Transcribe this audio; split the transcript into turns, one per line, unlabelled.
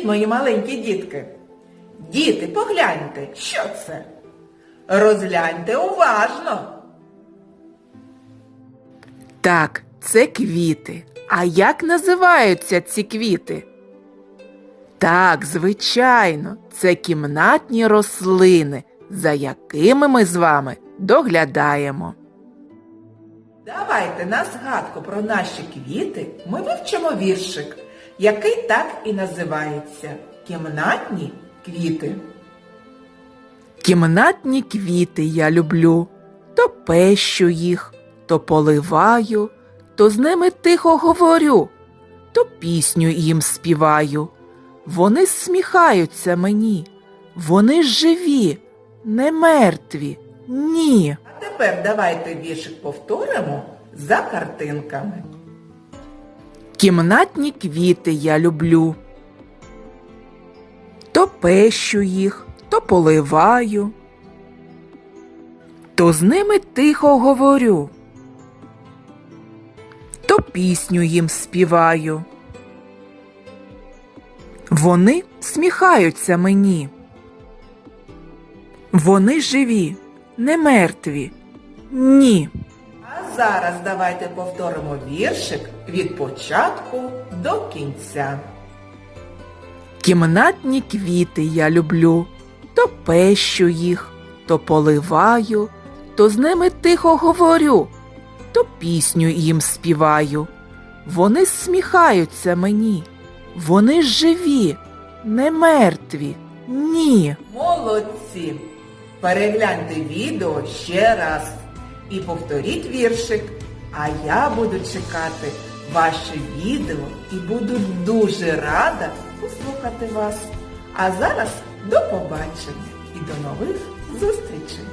Привіт, мої маленькі дітки! Діти, погляньте, що це? Розгляньте уважно.
Так, це квіти. А як називаються ці квіти? Так, звичайно, це кімнатні рослини, за якими ми з вами доглядаємо.
Давайте на згадку про наші квіти ми вивчимо віршик, який так і називається Кімнатні квіти.
Кімнатні квіти я люблю, то пещу їх, то поливаю, то з ними тихо говорю, то пісню їм співаю. Вони сміхаються мені, вони живі, не мертві, ні.
А тепер давайте віршик повторимо за картинками.
Кімнатні квіти я люблю. То пещу їх, то поливаю, то з ними тихо говорю, то пісню їм співаю. Вони сміхаються мені. Вони живі, не мертві. Ні.
Зараз давайте повторимо віршик від початку до кінця.
Кімнатні квіти я люблю, то пещу їх, то поливаю, то з ними тихо говорю, то пісню їм співаю. Вони сміхаються мені, вони живі, не мертві, ні.
Молодці! Перегляньте відео ще раз і повторіть віршик. А я буду чекати ваше відео і буду дуже рада послухати вас. А зараз до побачення і до нових зустрічей!